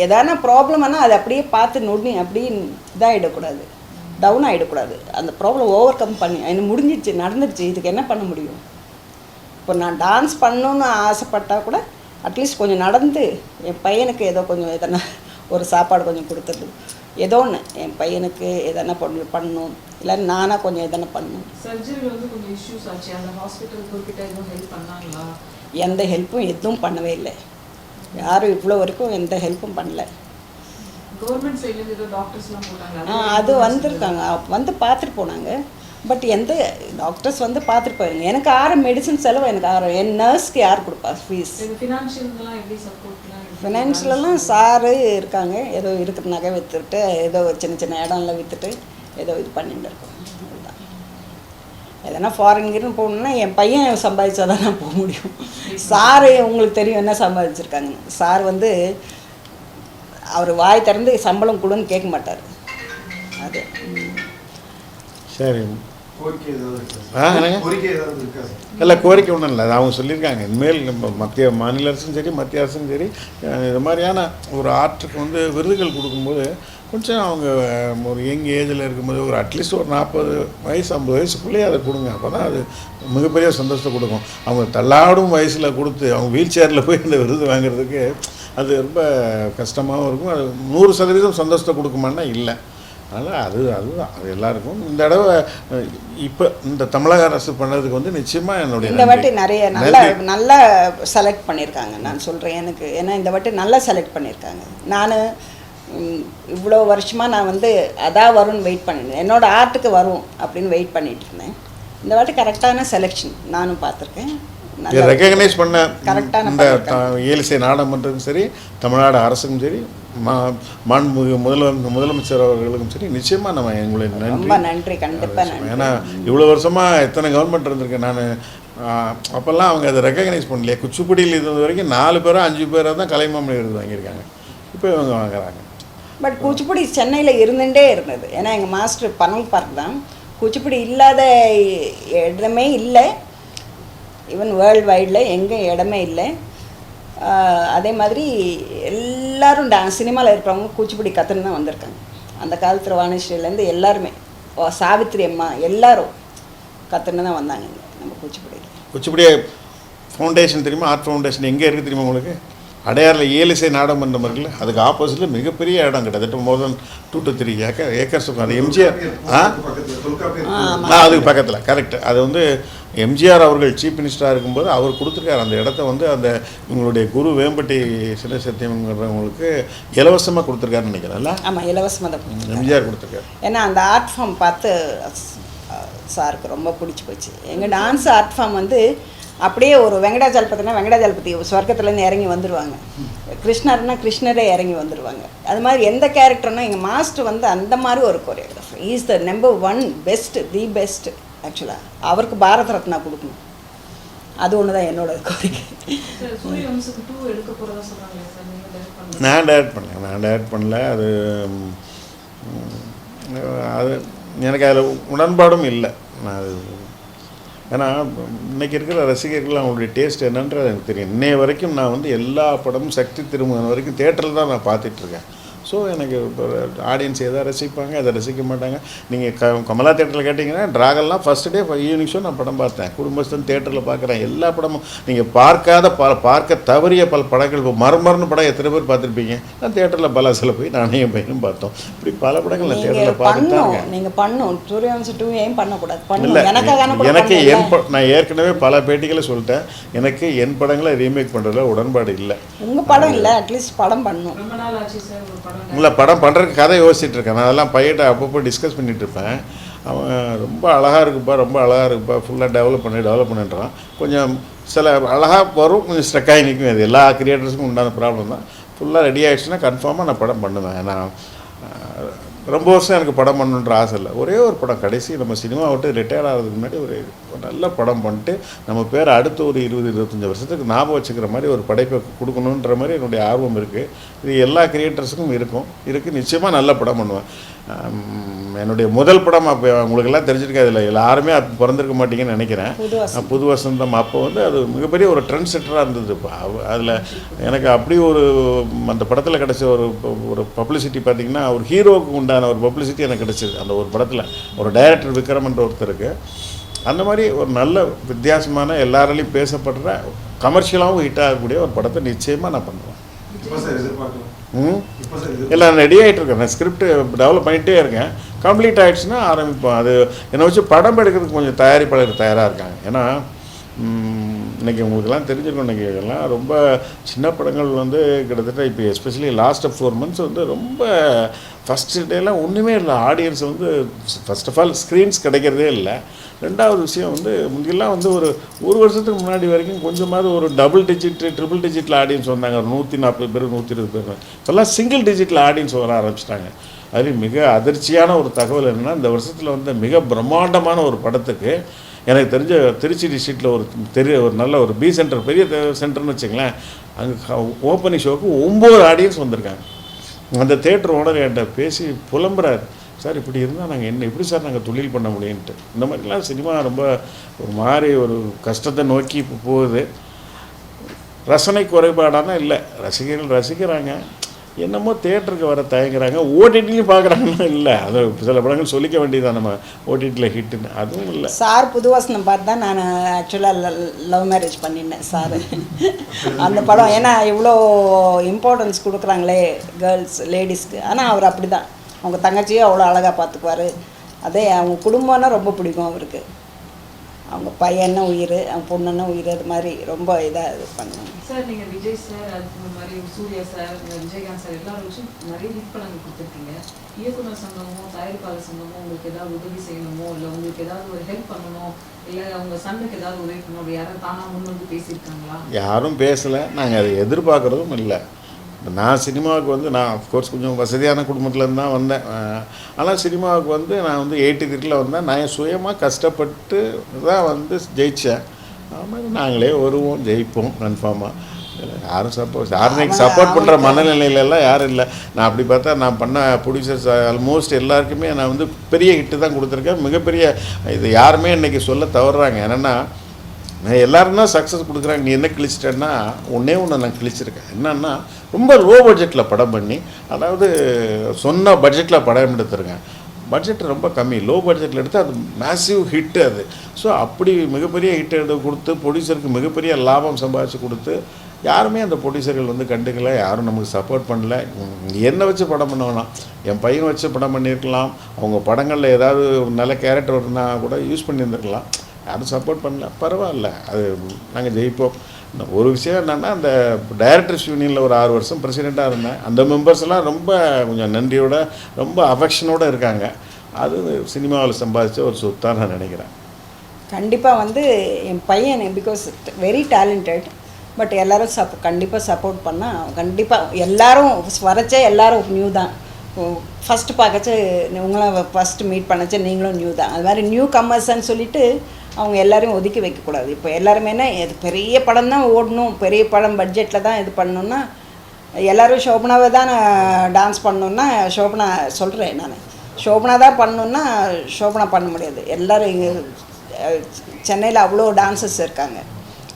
எதான ப்ராப்ளம்னா அதை அப்படியே பார்த்து நொடி அப்படியே இதாகிடக்கூடாது டவுன் ஆகிடக்கூடாது அந்த ப்ராப்ளம் ஓவர் கம் பண்ணி எனக்கு முடிஞ்சிடுச்சு நடந்துடுச்சு இதுக்கு என்ன பண்ண முடியும்? இப்போ நான் டான்ஸ் பண்ணணும்னு ஆசைப்பட்டால் கூட அட்லீஸ்ட் கொஞ்சம் நடந்து என் பையனுக்கு ஏதோ கொஞ்சம் எதனா ஒரு சாப்பாடு கொஞ்சம் கொடுத்துருது ஏதோ ஒன்று என் பையனுக்கு எதனா பண்ணு பண்ணணும். இல்லை நானாக கொஞ்சம் எதனா பண்ணணும். எந்த ஹெல்ப்பும் எதுவும் பண்ணவே இல்லை. யாரும் இவ்வளோ வரைக்கும் எந்த ஹெல்ப்பும் பண்ணல கவர்மெண்ட் சைட்லேருந்து ஏதோ டாக்டர்ஸ்லாம் போட்டாங்க ஆ அது வந்திருக்காங்க. வந்து பார்த்துட்டு போனாங்க. பட் எந்த டாக்டர்ஸ் வந்து பார்த்துட்டு போயிருங்க. எனக்கு ஆறு மெடிசன் செலவு எனக்கு ஆறு என் நர்ஸ்க்கு யார் கொடுப்பா ஃபீஸ் ஃபினான்ஷியல்லாம் சாரு இருக்காங்க. ஏதோ இருக்கிற நகை விற்றுட்டு ஏதோ சின்ன சின்ன இடம்லாம் விற்றுட்டு ஏதோ இது பண்ணிட்டு இருக்கோம். எதனா ஃபாரின் போகணுன்னா என் பையன் சம்பாதிச்சா தான் நான் போக முடியும். [laughs] சாரு உங்களுக்கு தெரியும் என்ன சம்பாதிச்சிருக்காங்க சார் வந்து அவர் வாய் திறந்து சம்பளம் கொடுன்னு கேட்க மாட்டார். அது. ம். சரி. கோரிக்கை ஏதாவது இருக்கா ஆ, என்னங்க? சார் கோரிக்கை ஏதாவது இருக்கா சார்? இல்லை கோரிக்கை ஒன்றும் இல்லை. அவங்க சொல்லியிருக்காங்க. இனிமேல் நம்ம மத்திய மாநில அரசும் சரி மத்திய அரசும் சரி இது மாதிரியான ஒரு ஆர்ட்டுக்கு வந்து விருதுகள் கொடுக்கும்போது கொஞ்சம் அவங்க ஒரு யங் ஏஜில் இருக்கும்போது ஒரு அட்லீஸ்ட் ஒரு நாற்பது வயசு ஐம்பது வயசுக்குள்ளேயே அதை கொடுங்க. அப்போ தான் அது மிகப்பெரிய சந்தோஷத்தை கொடுக்கும். அவங்க தள்ளாடும் வயசில் கொடுத்து அவங்க வீல் சேரில் போய் அந்த விருது வாங்குறதுக்கு அது ரொம்ப கஷ்டமாகவும் இருக்கும். அது நூறு சதவீதம் சந்தோஷத்தை கொடுக்குமான்னா இல்லை. அதனால் அது அதுதான் அது எல்லாருக்கும் இந்த தடவை இப்போ இந்த தமிழக அரசு பண்ணதுக்கு வந்து நிச்சயமாக என்னுடைய இந்த. வாட்டி நிறைய நல்லா. நல்லா செலக்ட் பண்ணியிருக்காங்க. நான் சொல்கிறேன் எனக்கு ஏன்னா இந்த வாட்டி நல்லா செலக்ட் பண்ணியிருக்காங்க. நான் இவ்வளோ வருஷமாக நான் வந்து அதான் வரும்னு வெயிட் பண்ணியிருந்தேன் என்னோட ஆர்ட்டுக்கு வரும் அப்படின்னு வெயிட் பண்ணிட்டு இருந்தேன். இந்த வாட்டி கரெக்டான செலெக்ஷன் நானும் பார்த்துருக்கேன். ரெக்கக்னைஸ் பண்ண கரெக்டான இந்த இயலிசை நாடகமன்றதும் சரி தமிழ்நாடு அரசும் சரி மா மாண்புமிகு முதல்வர் முதலமைச்சர் அவர்களுக்கும் சரி நிச்சயமாக நம்ம எங்களுடைய ரொம்ப நன்றி. நன்றி. கண்டிப்பாக ஏன்னா இவ்வளோ வருஷமாக எத்தனை கவர்மெண்ட் இருந்திருக்கு? நான் அப்போல்லாம் அவங்க அதை ரெக்கக்னைஸ் பண்ணலையே. குச்சிப்புடியில் இருந்தது வரைக்கும் நாலு பேரோ அஞ்சு பேரோ தான் கலைமாமணி விருது வாங்கியிருக்காங்க. இப்போ இவங்க வாங்குறாங்க. பட் குச்சிப்புடி சென்னையில் இருந்துகிட்டே இருந்தது. ஏன்னா எங்கள் மாஸ்டர் பனல் பார்க் தான். குச்சிப்புடி இல்லாத இடமே இல்லை. ஈவன் வேர்ல்டு வைடில் எங்கே இடமே இல்லை. அதே மாதிரி எல்லாரும் டான்ஸ் சினிமாவில் இருக்கிறவங்க கூச்சிப்புடி கற்றுன்னு தான் வந்திருக்காங்க. அந்த காலத்தில் வாணிஸ்ரீலேருந்து எல்லாருமே. ஓ, சாவித்திரி அம்மா எல்லாரும் கற்றுன்னு தான் வந்தாங்க நம்ம கூச்சிப்புடியில் குச்சிப்புடி ஃபவுண்டேஷன் தெரியுமா? ஆர்ட் ஃபவுண்டேஷன் எங்கே இருக்குது தெரியுமா உங்களுக்கு? அடையாறில் ஏலிசை நாடகம் மன்றம் இருக்குல்ல அதுக்கு ஆப்போசிட்டில் மிகப்பெரிய இடம் கிட்டத்தட்ட more than two to three acre acres இருக்கும் அது எம்ஜிஆர் ஆ? அதுக்கு பக்கத்தில் கரெக்ட் அது வந்து எம்ஜிஆர் அவர்கள் சீஃப் மினிஸ்டராக இருக்கும்போது அவர் கொடுத்துருக்காரு. அந்த இடத்த வந்து அந்த இவங்களுடைய குரு வேம்பட்டி சிலை சத்தியம்ங்கிறவங்களுக்கு இலவசமாக கொடுத்துருக்காருன்னு நினைக்கிறேன்ல ஆமாம் இலவசமாக தான் எம்ஜிஆர் கொடுத்துருக்காரு. ஏன்னா அந்த ஆர்ட் ஃபார்ம் பார்த்து சாருக்கு ரொம்ப பிடிச்சி போச்சு. எங்கள் டான்ஸ் ஆர்ட் ஃபார்ம் வந்து அப்படியே ஒரு வெங்கடாஜலபதினா வெங்கடாஜலபதி சொர்க்கத்துலேருந்து இறங்கி வந்துடுவாங்க கிருஷ்ணர்னா கிருஷ்ணரே இறங்கி வந்துடுவாங்க அது மாதிரி எந்த கேரக்டர்னா எங்கள் மாஸ்டர் வந்து அந்த மாதிரி ஒரு choreographer is the number one best the best ஆக்சுவலாக அவருக்கு பாரத ரத்னா கொடுக்கணும். அது ஒன்று தான் என்னோட கோரிக்கை. நான் டேரக்ட் பண்ணல நான் டேரக்ட் பண்ணல. அது அது எனக்கு அதில் உடன்பாடும் இல்லை. நான் அது ஏன்னா இன்னைக்கு இருக்கிற ரசிகர்கள் அவங்களுடைய டேஸ்ட் என்னன்றது எனக்கு தெரியும். இன்னைய வரைக்கும் நான் வந்து எல்லா படமும் சக்தி திருமகன் வரைக்கும் தேட்டரில் தான் நான் பார்த்துட்ருக்கேன் ஸோ எனக்கு ஆடியன்ஸ் எதை ரசிப்பாங்க அதை ரசிக்க மாட்டாங்க? நீங்கள் க கமலா தேட்டரில் கேட்டிங்கன்னா ட்ராகன்லாம் ஃபஸ்ட் டே ஈவினிங் ஷோ நான் படம் பார்த்தேன். குடும்பஸ்தன் தேட்டரில் பார்க்குறேன். எல்லா படமும் நீங்கள் பார்க்காத பல பார்க்க தவறிய பல படங்கள் இப்போ மர்மர்னு படம் எத்தனை பேர் பார்த்துருப்பீங்க? நான் தேட்டரில் பலாசில் போய் நானே என் பையனும் பார்த்தோம். இப்படி பல படங்கள் நான் தேட்டரில் பார்த்துட்டு தான் பண்ணும். இருக்கேன். நீங்கள் பண்ணும். சூரியவம்சம் டூ ஏன் பண்ணக்கூடாது? இல்லை எனக்கு என் நான் ஏற்கனவே பல பேட்டிகளை சொல்லிட்டேன். எனக்கு என் படங்களை ரீமேக் பண்ணுறதுல உடன்பாடு இல்லை. உங்கள் படம் இல்லை அட்லீஸ்ட் படம் பண்ணும். இல்லை படம் பண்ணுறதுக்கு கதை யோசிச்சுட்டு இருக்கேன் நான் அதெல்லாம் பையன்ட்ட அப்பப்போ டிஸ்கஸ் பண்ணிகிட்டு இருப்பேன் அவன் ரொம்ப அழகாக இருக்குப்பா ரொம்ப அழகாக இருக்குப்பா ஃபுல்லாக டெவலப் பண்ணி டெவலப் பண்ணின்றான். கொஞ்சம் சில அழகாக வரும் கொஞ்சம் ஸ்ட்ரக்காகி நிற்கும் அது எல்லா கிரியேட்டர்ஸுக்கும் உண்டான ப்ராப்ளம் தான். ஃபுல்லாக ரெடி ஆகிடுச்சுன்னா கன்ஃபார்மாக நான் படம் பண்ணுவேன். நான் ரொம்ப வருஷம் எனக்கு படம் பண்ணணுன்ற ஆசை இல்லை. ஒரே ஒரு படம் கடைசி நம்ம சினிமா விட்டு ரிட்டையர் ஆகிறதுக்கு முன்னாடி ஒரு ஒரு நல்ல படம் பண்ணிட்டு நம்ம பேர் அடுத்த ஒரு இருபது இருபத்தஞ்சி வருஷத்துக்கு ஞாபகம் வச்சுக்கிற மாதிரி ஒரு படைப்பை கொடுக்கணுன்ற மாதிரி என்னுடைய ஆர்வம் இருக்குது இது எல்லா கிரியேட்டர்ஸுக்கும் இருக்கும். இருக்குது நிச்சயமாக நல்ல படம் பண்ணுவேன். என்னுடைய முதல் படம் அப்போ உங்களுக்கெல்லாம் தெரிஞ்சிருக்காது இல்லை எல்லாருமே அப்போ பிறந்திருக்க மாட்டீங்கன்னு நினைக்கிறேன். புது வசந்தம். அப்போ வந்து அது மிகப்பெரிய ஒரு ட்ரெண்ட் செட்டராக இருந்தது இப்போ அதில் எனக்கு அப்படி ஒரு அந்த படத்தில் கிடைச்ச ஒரு ஒரு பப்ளிசிட்டி பார்த்தீங்கன்னா ஒரு ஹீரோவுக்கு உண்டான ஒரு பப்ளிசிட்டி எனக்கு கிடைச்சது. அந்த ஒரு படத்தில். ஒரு டைரக்டர் விக்ரமன்ற ஒருத்தருக்கு. அந்த மாதிரி ஒரு நல்ல வித்தியாசமான எல்லாராலையும் பேசப்படுற கமர்ஷியலாகவும் ஹிட் ஆகக்கூடிய ஒரு படத்தை நிச்சயமாக நான் பண்ணுவேன் ம்? எல்லாம் ரெடி ஆகிட்டு இருக்கேன். ஸ்கிரிப்ட் டெவலப் பண்ணிகிட்டே இருக்கேன். கம்ப்ளீட் ஆகிடுச்சுன்னா ஆரம்பிப்போம். அது என்னை வச்சு படம் எடுக்கிறதுக்கு கொஞ்சம் தயாரிப்பாளர் தயாராக இருக்காங்க. ஏன்னா இன்றைக்கி இன்னைக்கு உங்களுக்கெல்லாம் தெரிஞ்சிருக்கும் இன்னைக்கு எல்லாம் ரொம்ப சின்ன படங்கள் வந்து கிட்டத்தட்ட இப்போ எஸ்பெஷலி லாஸ்ட் ஃபோர் மந்த்ஸ் வந்து ரொம்ப ஃபஸ்ட்டு டேலாம் ஒன்றுமே இல்லை. ஆடியன்ஸ் வந்து ஃபஸ்ட் ஆஃப் ஆல் ஸ்க்ரீன்ஸ் கிடைக்கிறதே இல்லை. ரெண்டாவது விஷயம் வந்து முந்தியெல்லாம் வந்து ஒரு ஒரு வருஷத்துக்கு முன்னாடி வரைக்கும் கொஞ்சமாவது ஒரு டபுள் டிஜிட் ட்ரிபிள் டிஜிட்டில் ஆடியன்ஸ் வந்தாங்க. ஒரு நூற்றி நாற்பது பேர் நூற்றி இருபது பேர். இப்போல்லாம் சிங்கிள் டிஜிட்டில் ஆடியன்ஸ் வர ஆரம்பிச்சிட்டாங்க. அது மிக அதிர்ச்சியான ஒரு தகவல் என்னென்னா இந்த வருஷத்தில் வந்து மிக பிரம்மாண்டமான ஒரு படத்துக்கு எனக்கு தெரிஞ்ச திருச்சி டிஸ்ட்ரிக்டில் ஒரு தெரிய ஒரு நல்ல ஒரு பி சென்டர் பெரிய சென்டர்னு வச்சுங்களேன் அங்கே ஓப்பனிங் ஷோக்கு ஒம்பது ஆடியன்ஸ் வந்திருக்காங்க. அந்த தேட்டர் ஓனர் என்கிட்ட பேசி புலம்புறாரு. சார் இப்படி இருந்தால் நாங்கள் என்ன எப்படி சார் நாங்கள் தொழில் பண்ண முடியும்ன்ட்டு? இந்த மாதிரிலாம் சினிமா ரொம்ப ஒரு மாதிரி ஒரு கஷ்டத்தை நோக்கி இப்போ போகுது. ரசனை குறைபாடானா இல்லை. ரசிகர்கள் ரசிக்கிறாங்க. என்னமோ தேட்டருக்கு வர தயங்குறாங்க. ஓடிடிலையும் பார்க்குறாங்கன்னா இல்லை. அது சில படங்கள் சொல்லிக்க வேண்டியதான் நம்ம ஓடிடியில் ஹிட்டுன்னு. அதுவும் இல்லை. சார் புதுவாசனம் பார்த்து தான் நான் ஆக்சுவலாக லவ் மேரேஜ் பண்ணினேன் சார். அந்த படம் ஏன்னா இவ்வளோ இம்பார்ட்டன்ஸ் கொடுக்குறாங்களே கேர்ள்ஸ் லேடிஸ்க்கு ஆனால் அவர் அப்படி தான் அவங்க தங்கச்சியும் அவ்வளோ அழகாக பார்த்துக்குவாரு. அதே அவங்க குடும்பம்னா ரொம்ப பிடிக்கும் அவருக்கு. அவங்க பையன்னா உயிர் அவங்க பொண்ணுன்னா உயிர் அது மாதிரி ரொம்ப இதாக இது பண்ணுவாங்க. சார் நீங்க விஜய் சார் இந்த மாதிரி சூர்யா சார் இந்த விஜயகாந்த் சார் எல்லாரும் வச்சு நிறைய ஹிட் படங்கள் கொடுத்துருக்கீங்க. இயக்குனர் சங்கமோ தயாரிப்பாளர் சங்கமோ உங்களுக்கு ஏதாவது உதவி செய்யணுமோ இல்லை உங்களுக்கு ஏதாவது ஒரு ஹெல்ப் பண்ணணும் இல்லை அவங்க சன்னுக்கு ஏதாவது உதவி பண்ணணும் அப்படி யாராவது தானா முன் வந்து பேசியிருக்காங்களா? யாரும் பேசலை. நாங்கள் அதை எதிர்பார்க்குறதும் இல்லை. நான் சினிமாவுக்கு வந்து நான் அஃப்கோர்ஸ் கொஞ்சம் வசதியான குடும்பத்துலேருந்து தான் வந்தேன். ஆனால் சினிமாவுக்கு வந்து நான் வந்து எயிட்டி த்ரீல வந்தேன். நான் சுயமாக கஷ்டப்பட்டு தான் வந்து ஜெயித்தேன் அது மாதிரி நாங்களே வருவோம் ஜெயிப்போம் கன்ஃபார்மாக யாரும் சப்போர்ட் யாரும் சப்போர்ட் பண்ணுற மனநிலையிலலாம் யாரும் இல்லை. நான் அப்படி பார்த்தா நான் பண்ண ப்ரொடியூசர்ஸ் ஆல்மோஸ்ட் எல்லாருக்குமே நான் வந்து பெரிய ஹிட்டு தான் கொடுத்துருக்கேன். மிகப்பெரிய இது யாருமே இன்னைக்கு சொல்ல தவறுறாங்க. என்னென்னா நான் எல்லாரும் சக்ஸஸ் கொடுக்குறாங்க நீ என்ன கிழிச்சிட்டேன்னா ஒன்றே ஒன்று நான் கிழிச்சிருக்கேன். என்னன்னா ரொம்ப லோ பட்ஜெட்டில் படம் பண்ணி அதாவது சொன்ன பட்ஜெட்டில் படம் எடுத்துருக்கேன். பட்ஜெட் ரொம்ப கம்மி. லோ பட்ஜெட்டில் எடுத்து அது மேசிவ் ஹிட்டு அது. ஸோ அப்படி மிகப்பெரிய ஹிட் எடுத்து கொடுத்து ப்ரொடியூசருக்கு மிகப்பெரிய லாபம் சம்பாதிச்சு கொடுத்து யாருமே அந்த ப்ரொடியூசர்கள் வந்து கண்டுக்கல. யாரும் நமக்கு சப்போர்ட் பண்ணல. என்னை வச்சு படம் பண்ண வேணாம் என் பையன் வச்சு படம் பண்ணியிருக்கலாம். அவங்க படங்களில் ஏதாவது ஒரு நல்ல கேரக்டர் இருந்தால் கூட யூஸ் பண்ணியிருந்துருக்கலாம். யாரும் சப்போர்ட் பண்ணல. பரவாயில்ல. அது நாங்கள் ஜெயிப்போம் ஒரு விஷயம் என்னென்னா அந்த டைரக்டர்ஸ் யூனியனில் ஒரு ஆறு வருஷம் பிரசிடெண்ட்டாக இருந்தேன். அந்த மெம்பர்ஸ்லாம் ரொம்ப கொஞ்சம் நன்றியோட ரொம்ப அஃபெக்ஷனோட இருக்காங்க. அது சினிமாவில் சம்பாதிச்ச ஒரு சொத்தாக நான் நினைக்கிறேன். கண்டிப்பாக வந்து என் பையன் பிகாஸ் வெரி டேலண்டட் பட் எல்லாரும் சப் கண்டிப்பாக சப்போர்ட் பண்ணால் கண்டிப்பாக எல்லோரும் வரைச்சே எல்லோரும் நியூ தான். ஃபஸ்ட்டு பார்க்கச்சு உங்களை ஃபஸ்ட்டு மீட் பண்ணச்சே நீங்களும் நியூ தான். அது மாதிரி நியூ கம்மர்ஸ்ன்னு சொல்லிட்டு அவங்க எல்லாரையும் ஒதுக்கி வைக்கக்கூடாது இப்போ எல்லாருமேனா இது பெரிய படம் தான் ஓடணும். பெரிய படம் பட்ஜெட்டில் தான் இது பண்ணணுன்னா எல்லோரும் ஷோபனாவை தான் டான்ஸ் பண்ணணுன்னா ஷோபனா சொல்கிறேன் நான். ஷோபனா தான் பண்ணணுன்னா ஷோபனா பண்ண முடியாது. எல்லோரும் இங்கே சென்னையில் அவ்வளோ டான்சர்ஸ் இருக்காங்க.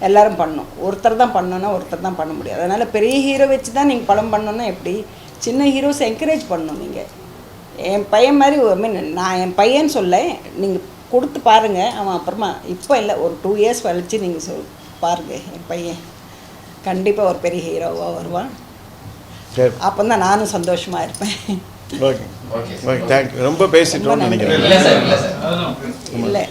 எல்லோரும் பண்ணணும். ஒருத்தர் தான் பண்ணணுன்னா ஒருத்தர் தான் பண்ண முடியாது. அதனால் பெரிய ஹீரோ வச்சு தான் நீங்கள் படம் பண்ணணுன்னா எப்படி சின்ன ஹீரோஸ் என்கரேஜ் பண்ணணும் நீங்கள் என் பையன் மாதிரி ஐ மீன் நான் என் பையன் சொல்ல நீங்கள் கொடுத்து பாருங்கள் அவன் அப்புறமா இப்போ இல்லை ஒரு டூ இயர்ஸ் கழிச்சு நீங்கள் சொல் பாருங்கள் என் பையன் கண்டிப்பாக ஒரு பெரிய ஹீரோவாக வருவான். சரி. அப்போ தான் நானும் சந்தோஷமாக இருப்பேன். ஓகே. ஓகே. ஓகே தேங்க்யூ ரொம்ப பேசிட்டோம்னு நினைக்கிறேன். இல்லை சார் இல்லை சார். இல்லை.